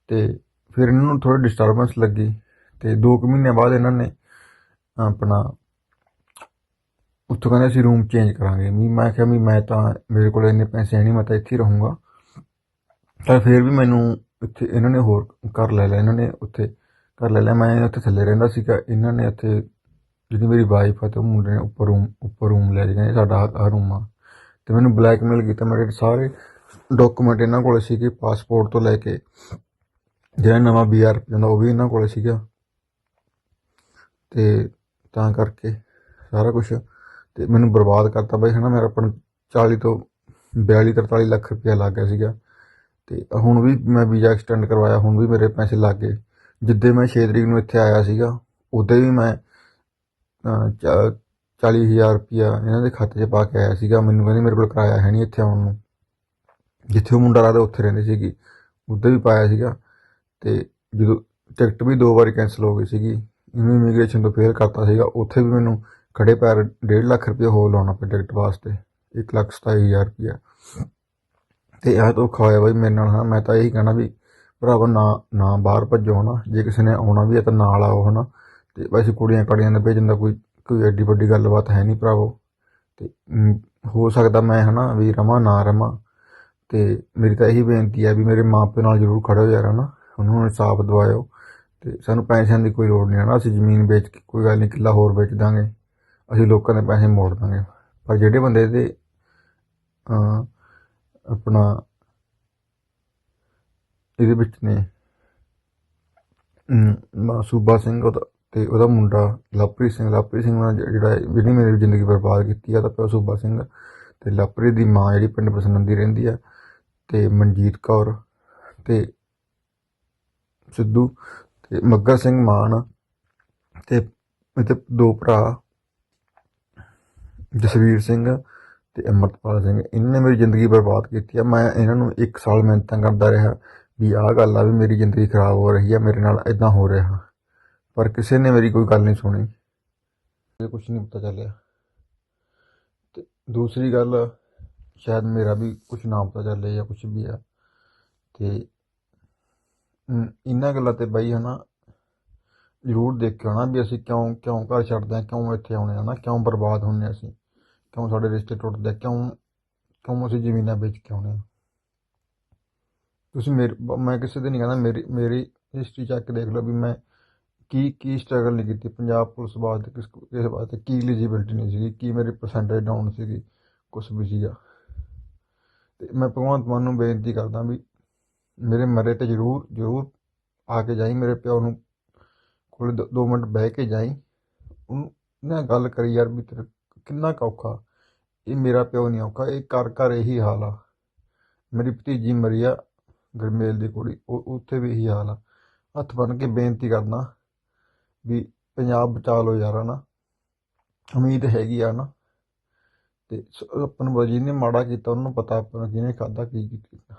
ਤੇ ਫਿਰ ਇਹਨਾਂ ਨੂੰ ਥੋੜੀ ਡਿਸਟਰਬੈਂਸ ਲੱਗੀ। ਤੇ 2 ਕੁ ਮਹੀਨੇ ਬਾਅਦ ਇਹਨਾਂ ਨੇ ਆਪਣਾ ਉੱਥੋਂ ਕਹਿੰਦੇ ਅਸੀਂ ਰੂਮ ਚੇਂਜ ਕਰਾਂਗੇ। ਵੀ ਮੈਂ ਕਿਹਾ ਵੀ ਮੈਂ ਤਾਂ ਮੇਰੇ ਕੋਲ ਇੰਨੇ ਪੈਸੇ ਹੈ ਨਹੀਂ ਮੈਂ ਤਾਂ ਇੱਥੇ ਹੀ ਰਹੂੰਗਾ। ਤਾਂ ਫਿਰ ਵੀ ਮੈਨੂੰ ਇੱਥੇ ਇਹਨਾਂ ਨੇ ਹੋਰ ਘਰ ਲੈ ਲਿਆ। ਇਹਨਾਂ ਨੇ ਉੱਥੇ ਘਰ ਲੈ ਲਿਆ। ਮੈਂ ਉੱਥੇ ਥੱਲੇ ਰਹਿੰਦਾ ਸੀਗਾ। ਇਹਨਾਂ ਨੇ ਉੱਥੇ ਜਿਹੜੀ ਮੇਰੀ ਵਾਈਫ ਆ ਤੇ ਉਹ ਮੁੰਡੇ ਨੇ ਉੱਪਰ ਰੂਮ ਉੱਪਰ ਰੂਮ ਲੈ ਗਏ ਸਾਡਾ ਆਹ ਰੂਮ ਆ। ਤੇ ਮੈਨੂੰ ਬਲੈਕਮੇਲ ਕੀਤਾ। ਮੇਰੇ ਸਾਰੇ ਡਾਕੂਮੈਂਟ ਇਹਨਾਂ ਕੋਲ ਸੀਗੇ ਪਾਸਪੋਰਟ ਤੋਂ ਲੈ ਕੇ ਜਿਹੜਾ ਨਵਾਂ ਬੀਆਰ ਜਾਂਦਾ ਉਹ ਵੀ ਇਹਨਾਂ ਕੋਲ ਸੀਗਾ। ਤੇ ਤਾਂ ਕਰਕੇ ਸਾਰਾ ਕੁਝ ਤੇ ਮੈਨੂੰ ਬਰਬਾਦ ਕਰਤਾ ਬਈ ਹਨਾ ਮੇਰਾ ਆਪਣਾ 40 ਤੋਂ 42 43 ਲੱਖ ਰੁਪਇਆ ਲੱਗ ਗਿਆ ਸੀਗਾ। ਤੇ ਹੁਣ ਵੀ ਮੈਂ ਵੀਜ਼ਾ ਐਕਸਟੈਂਡ ਕਰਵਾਇਆ ਹੁਣ ਵੀ ਮੇਰੇ ਪੈਸੇ ਲੱਗ ਗਏ। ਜਿੱਦੇ ਮੈਂ 6 ਤਰੀਕ ਨੂੰ ਇੱਥੇ ਆਇਆ ਸੀਗਾ ਉਦੋਂ ਵੀ ਮੈਂ ਅਹ, ਚਾ- 40000 ਰੁਪਇਆ ਇਹਨਾਂ ਦੇ ਖਾਤੇ 'ਚ ਪਾ ਕੇ ਆਇਆ ਸੀਗਾ। ਮੈਨੂੰ ਕਹਿੰਦੇ ਮੇਰੇ ਕੋਲ ਕਿਰਾਇਆ ਹੈ ਨਹੀਂ ਇੱਥੇ ਆਉਣ ਨੂੰ। ਜਿੱਥੇ ਉਹ ਮੁੰਡਾ ਰਹਿੰਦਾ ਉੱਥੇ ਰਹਿੰਦੀ ਸੀਗੀ ਉੱਧਰ ਵੀ ਪਾਇਆ ਸੀਗਾ। ਤੇ ਜਦੋਂ ਟਿਕਟ ਵੀ ਦੋ ਵਾਰੀ ਕੈਨਸਲ ਹੋ ਗਈ ਸੀਗੀ ਇਹਨੂੰ ਇਮੀਗ੍ਰੇਸ਼ਨ ਤੋਂ ਫੇਲ ਕਰਤਾ ਸੀਗਾ। ਉੱਥੇ ਵੀ ਮੈਨੂੰ ਖੜੇ ਪੈਰ 1.5 ਲੱਖ ਰੁਪਏ ਹੋਰ ਲਾਉਣਾ ਪਿਆ ਟਿਕਟ ਵਾਸਤੇ 1 ਲੱਖ 27000 ਰੁਪਇਆ। ਤੇ ਇਹ ਧੋਖਾ ਹੋਇਆ ਬਾਈ ਮੇਰੇ ਨਾਲ, ਹਾਂ, ਮੈਂ ਤਾਂ ਇਹੀ ਕਹਿਣਾ ਵੀ ਭਰਾਵਾ ਨਾ ਨਾ ਬਾਹਰ ਭੱਜੋ ਹਨਾ, ਜੇ ਕਿਸੇ ਨੇ ਆਉਣਾ ਵੀ ਹੈ ਤਾਂ ਨਾਲ ਆਓ ਹਨਾ। ਤੇ ਵੈਸੇ ਕੁੜੀਆਂ ਕੜੀਆਂ ਦੇ ਭੇਜਣ ਦਾ ਕੋਈ ਕੋਈ ਐਡੀ ਵੱਡੀ ਗੱਲਬਾਤ ਹੈ ਨਹੀਂ ਭਰਾਵੋ। ਤੇ ਹੋ ਸਕਦਾ ਮੈਂ ਹਨਾ ਵੀ ਰਵਾਂ, ਨਾ ਰਵਾਂ। ਤੇ ਮੇਰੀ ਤਾਂ ਇਹੀ ਬੇਨਤੀ ਹੈ ਵੀ ਮੇਰੇ ਮਾਪੇ ਨਾਲ ਜ਼ਰੂਰ ਖੜੋ ਯਾਰ ਹਨਾ, ਉਹਨਾਂ ਨੂੰ ਇਨਸਾਫ ਦਿਵਾਇਓ। ਤੇ ਸਾਨੂੰ ਪੈਸਿਆਂ ਦੀ ਕੋਈ ਲੋੜ ਨਹੀਂ ਹਨਾ, ਅਸੀਂ ਜ਼ਮੀਨ ਵੇਚ ਕੇ, ਕੋਈ ਗੱਲ ਨਹੀਂ, ਕਿੱਲਾ ਹੋਰ ਵੇਚ ਦਾਂਗੇ। ਅਸੀਂ ਲੋਕਾਂ ਦੇ ਪੈਸੇ ਮੋੜ ਦਾਂਗੇ। ਪਰ ਜਿਹੜੇ ਬੰਦੇ ਦੇ ਆਪਣਾ ਇਹਦੇ ਵਿੱਚ ਨੇ ਅਮ, ਸੂਬਾ ਸਿੰਘ ਉਹਦਾ ਤੇ ਉਹਦਾ ਮੁੰਡਾ ਲਵਪ੍ਰੀਤ ਸਿੰਘ। ਲਵਪ੍ਰੀਤ ਸਿੰਘ ਨਾਲ ਜ- ਜਿਹੜਾ ਜਿਹਨੇ ਮੇਰੀ ਜ਼ਿੰਦਗੀ ਬਰਬਾਦ ਕੀਤੀ ਆ ਤਾਂ ਪਿਓ ਸੂਬਾ ਸਿੰਘ ਤੇ ਲਵਪ੍ਰੀਤ ਦੀ ਮਾਂ ਜਿਹੜੀ ਪਿੰਡ ਬਸਨੰਦੀ ਰਹਿੰਦੀ ਆ ਤੇ ਮਨਜੀਤ ਕੌਰ ਤੇ ਸਿੱਧੂ ਤੇ ਮੱਗਾ ਸਿੰਘ ਮਾਨ ਤੇ ਇਹਦੇ ਦੋ ਭਰਾ ਜਸਵੀਰ ਸਿੰਘ ਤੇ ਅਮਰਤਪਾਲ ਸਿੰਘ, ਇਹਨਾਂ ਨੇ ਮੇਰੀ ਜ਼ਿੰਦਗੀ ਬਰਬਾਦ ਕੀਤੀ ਆ। ਮੈਂ ਇਹਨਾਂ ਨੂੰ ਇੱਕ ਸਾਲ ਮਿਹਨਤਾਂ ਕਰਦਾ ਰਿਹਾ ਵੀ ਆਹ ਗੱਲ ਆ ਵੀ ਮੇਰੀ ਜ਼ਿੰਦਗੀ ਖਰਾਬ ਹੋ ਰਹੀ ਆ, ਮੇਰੇ ਨਾਲ ਇਦਾਂ ਹੋ ਰਿਹਾ। ਪਰ ਕਿਸੇ ਨੇ ਮੇਰੀ ਕੋਈ ਗੱਲ ਨਹੀਂ ਸੁਣੀ। ਇਹ ਕੁਝ ਨਹੀਂ ਪਤਾ ਚੱਲਿਆ। ਤੇ ਦੂਸਰੀ ਗੱਲ, ਸ਼ਾਇਦ ਮੇਰਾ ਵੀ ਕੁਝ ਨਾ ਪਤਾ ਚੱਲੇ ਜਾਂ ਕੁਝ ਵੀ ਆ। ਤੇ ਇਹਨਾਂ ਗੱਲਾਂ ਤੇ ਬਈ ਹਨਾ, ਜ਼ਰੂਰ ਦੇਖਿਓ ਨਾ ਵੀ ਅਸੀਂ ਕਿਉਂ ਕਿਉਂ ਘਰ ਛੱਡਦੇ ਹਾਂ ਕਿਉਂ ਇੱਥੇ ਆਉਣੇ ਆ ਨਾ ਕਿਉਂ ਬਰਬਾਦ ਹੁੰਨੇ ਆ ਅਸੀਂ। ਕਿਉਂ ਸਾਡੇ ਰਿਸ਼ਤੇ ਟੁੱਟਦੇ ਕਿਉਂ ਕਿਉਂ ਅਸੀਂ ਜ਼ਮੀਨਾਂ ਵੇਚ ਕੇ ਆਉਣੇ ਆ? ਤੁਸੀਂ ਮੇਰੇ, ਮੈਂ ਕਿਸੇ ਦੇ ਨਹੀਂ ਕਹਿੰਦਾ, ਮੇਰੀ ਮੇਰੀ ਹਿਸਟਰੀ ਚੱਕ ਕੇ ਦੇਖ ਲਓ ਵੀ ਮੈਂ ਕੀ ਕੀ ਸਟਰਗਲ ਨਹੀਂ ਕੀਤੀ। ਪੰਜਾਬ ਪੁਲਿਸ ਵਾਸਤੇ ਕਿਸ ਕਿਸ ਵਾਸਤੇ ਕੀ ਐਲੀਜੀਬਿਲਟੀ ਨਹੀਂ ਸੀਗੀ, ਕੀ ਮੇਰੀ ਪਰਸੈਂਟੇਜ ਡਾਊਨ ਸੀਗੀ, ਕੁਛ ਵੀ ਸੀਗਾ। ਤੇ ਮੈਂ ਭਗਵੰਤ ਮਾਨ ਨੂੰ ਬੇਨਤੀ ਕਰਦਾ ਵੀ ਮੇਰੇ ਮਰੇ ਤੇ ਜ਼ਰੂਰ ਜ਼ਰੂਰ ਆ ਕੇ ਜਾਈ, ਮੇਰੇ ਪਿਓ ਨੂੰ ਕੋਲ ਦੋ ਦੋ ਮਿੰਟ ਬਹਿ ਕੇ ਜਾਈ। ਉਹਨੂੰ ਨਾ ਗੱਲ ਕਰੀ ਯਾਰ ਵੀ ਤੇਰਾ ਕਿੰਨਾ ਕੁ ਔਖਾ। ਇਹ ਮੇਰਾ ਪਿਓ ਨਹੀਂ ਔਖਾ, ਇਹ ਘਰ ਘਰ ਇਹੀ ਹਾਲ ਆ। ਮੇਰੀ ਭਤੀਜੀ ਮਰੀ ਆ ਗਰਮੇਲ ਦੀ ਕੁੜੀ, ਉਹ ਉੱਥੇ ਵੀ ਇਹੀ ਹਾਲ ਆ। ਹੱਥ ਬੰਨ ਕੇ ਬੇਨਤੀ ਕਰਦਾ ਵੀ ਪੰਜਾਬ ਬਚਾ ਲਓ ਯਾਰ ਨਾ, ਉਮੀਦ ਹੈਗੀ ਆ ਨਾ। ਤੇ ਸ- ਆਪਾਂ ਨੂੰ ਜਿਹਨੇ ਮਾੜਾ ਕੀਤਾ, ਉਹਨਾਂ ਨੂੰ ਪਤਾ ਆਪਾਂ ਕਿਹਨੇ ਜਿਹਨੇ ਖਾਦਾ ਕੀ ਕੀਤਾ।